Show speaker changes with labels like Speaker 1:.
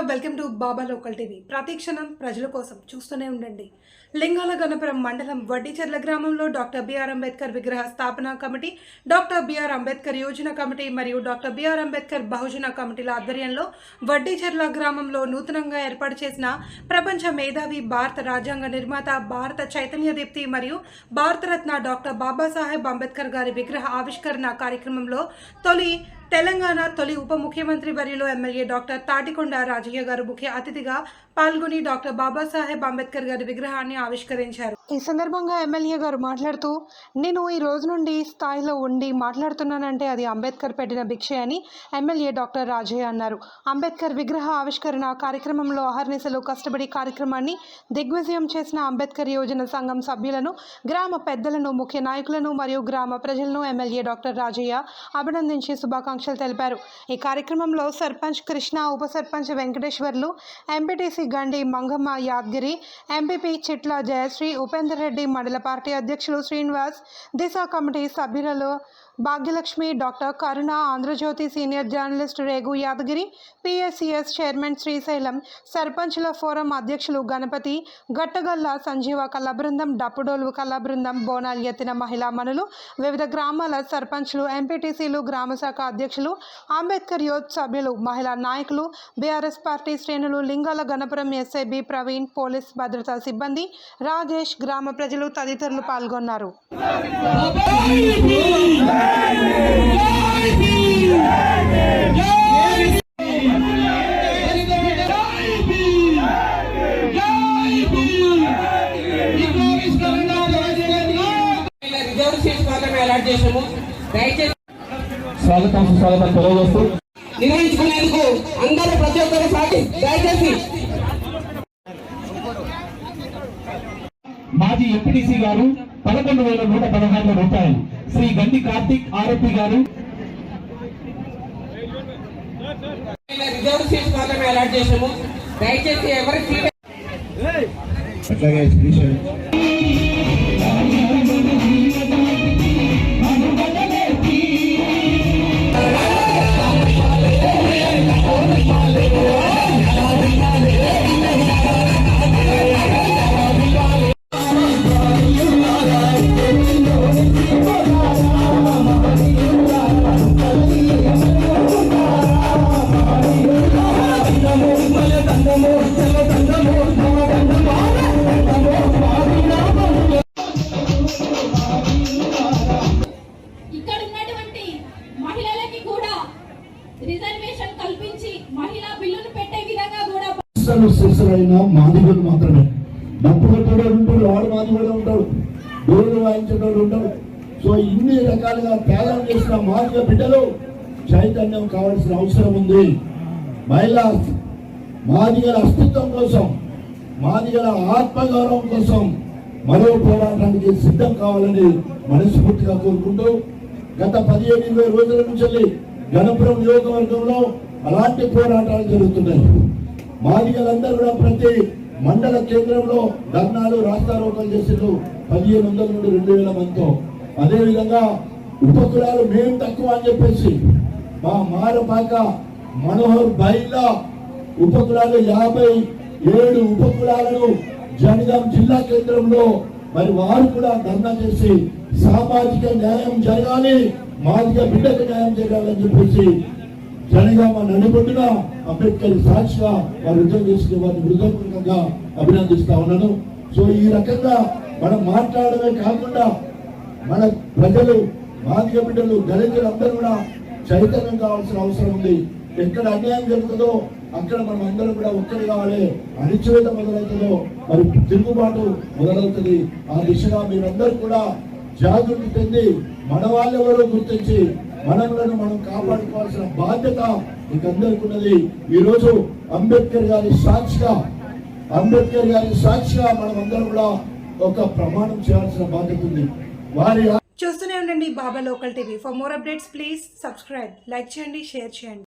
Speaker 1: Media welcome to Baba local TV. ప్రతిక్షణం ప్రజల కోసం చూస్తూనే ఉండండి. లింగాల గణపురం మండలం వడ్డీచెర్ల గ్రామంలో డాక్టర్ బిఆర్ అంబేద్కర్ విగ్రహ స్థాపన committee doctor B R Ambedkar Yojana committee మరియు డాక్టర్ బిఆర్ అంబేద్కర్ బహుజన కమిటీల ఆధ్వర్యంలో వడ్డీచెర్ల గ్రామంలో నూతనంగా ఏర్పాటు చేసిన ప్రపంచ మేధావి భారత రాజ్యాంగ నిర్మాత భారత చైతన్య దీప్తి మరియు భారతరత్న డాక్టర్ బాబాసాహెబ్ అంబేద్కర్ గారి విగ్రహ ఆవిష్కరణ కార్యక్రమంలో తొలి తెలంగాణ తొలి ఉప ముఖ్యమంత్రి వర్యులు ఎమ్మెల్యే డాక్టర్ తాటికొండ రాజయ్య గారు ముఖ్య అతిథిగా పాల్గొని డాక్టర్ బాబాసాహెబ్ అంబేద్కర్ గారి విగ్రహాన్ని ఆవిష్కరించారు. ఈ సందర్భంగా ఎమ్మెల్యే గారు మాట్లాడుతూ నేను ఈ రోజు నుండి స్థాయిలో ఉండి మాట్లాడుతున్నానంటే అది అంబేద్కర్ పెట్టిన భిక్షే అని ఎమ్మెల్యే డాక్టర్ రాజయ్య అన్నారు. అంబేద్కర్ విగ్రహ ఆవిష్కరణ కార్యక్రమంలో అహర్నిశలు కష్టపడి కార్యక్రమాన్ని దిగ్విజయం చేసిన అంబేద్కర్ యోజన సంఘం సభ్యులను గ్రామ పెద్దలను ముఖ్య నాయకులను మరియు గ్రామ ప్రజలను ఎమ్మెల్యే డాక్టర్ రాజయ్య అభినందించి శుభాకాంక్షలు తెలిపారు. ఈ కార్యక్రమంలో సర్పంచ్ కృష్ణ ఉప సర్పంచ్ వెంకటేశ్వర్లు ఎంపీటీసీ గండి మంగమ్మ యాద్గిరి ఎంపీపీ చిట్ల జయశ్రీ ఉపేందర్ రెడ్డి మండల పార్టీ అధ్యక్షులు Srinivas Disha committee సభ్యులలో Bhagyalakshmi doctor Karuna Andhrajyothi senior journalist Regu Yadagiri PSCS chairman Srisailam సర్పంచుల ఫోరం అధ్యక్షులు గణపతి గట్టగల్ల సంజీవ కళ బృందం డప్పుడోలు కళ బృందం బోనాలు ఎత్తిన మహిళా మనులు వివిధ గ్రామాల సర్పంచ్లు ఎంపీటీసీలు గ్రామ శాఖ అధ్యక్షులు అంబేద్కర్ యోత్ సభ్యులు మహిళా నాయకులు బీఆర్ఎస్ పార్టీ శ్రేణులు లింగాల గణపురం ఎస్ఐబి ప్రవీణ్ పోలీస్ భద్రతా సిబ్బంది రాజేష్ గ్రామ ప్రజలు తదితరులు పాల్గొన్నారు.
Speaker 2: దయచేసి
Speaker 3: స్వాగతం సుస్వాగతం తెలియజేస్తూ.
Speaker 2: నిర్వహించుకునేందుకు అందరూ ప్రతి ఒక్కరు సాటి దయచేసి.
Speaker 3: మాజీ ఎంపీటీసీ గారు పదకొండు వేల నూట పదహారు రూపాయలు శ్రీ గండి కార్తిక్ ఆరోపి గారు.
Speaker 2: రిజర్వ్ సీట్స్ మాత్రమే అలాట్ చేసాము దయచేసి ఎవరి
Speaker 4: అట్లాగే అసలు శిష్యులైన మాదిగలు మాత్రమే. డప్పు కొట్టేవాడు ఉంటాడు వాడు మాదిగడే ఉంటాడు. డోలు వాయించేవాడు ఉంటాడు సో ఇన్ని రకాలుగా త్యాగం చేసిన మాదిగ బిడ్డలు చైతన్యం కావాల్సిన అవసరం ఉంది. మహిళా మాదిగల అస్తిత్వం కోసం మాదిగల ఆత్మగౌరవం కోసం మరో పోరాటానికి సిద్ధం కావాలని మనస్ఫూర్తిగా కోరుకుంటూ గత పదిహేను ఇరవై రోజుల నుంచి గణపురం నియోజకవర్గంలో అలాంటి పోరాటాలు జరుగుతున్నాయి. మాదిగలందరూ కూడా ప్రతి మండల కేంద్రంలో ధర్నాలు రాస్తారోకలు చేసిండ్రు. పదిహేను వందల నుండి రెండు వేల మందితో. అదేవిధంగా ఉపకులాలు మేము తక్కువ అని చెప్పేసి మా మారపాక మనోహర్ బైల్లా ఉపకులాలు యాభై ఏడు ఉపకులాలను జనగాం జిల్లా కేంద్రంలో మరి వారు కూడా ధర్నా చేసి సామాజిక న్యాయం జరగాలి మాదిగ బిడ్డకు న్యాయం జరగాలని చెప్పేసి జనగామ నడిబొడ్డున అంబేద్కర్ సాక్షిగా వారు యుద్ధం చేసిన వారిని హృదయపూర్వకంగా అభినందిస్తా ఉన్నాను. సో ఈ రకంగా మనం మాట్లాడమే కాకుండా మన ప్రజలు మాదిగ బిడ్డలు దళితులు అందరూ కూడా చైతన్యం కావాల్సిన అవసరం ఉంది. ఎక్కడ అన్యాయం జరుగుతుందో అక్కడ మనం అందరం కూడా ఒక్కటి కావాలి. అణిచివేత మొదలవుతుందో మరి తిరుగుబాటు మొదలవుతుంది. ఆ దిశగా మీరందరూ కూడా జాగృతి చెంది మన వాళ్ళెవరో గుర్తించి మనలను మనం కాపాడుకోవాల్సిన బాధ్యత మీకందరికి ఉన్నది. ఈ రోజు అంబేద్కర్ గారి సాక్షిగా అంబేద్కర్ గారి సాక్షిగా మనం అందరం కూడా ఒక ప్రమాణం చేయాల్సిన బాధ్యత ఉంది. వారి
Speaker 1: చూస్తూనే ఉండండి Baba local TV. For more updates please subscribe like చేయండి షేర్ చేయండి.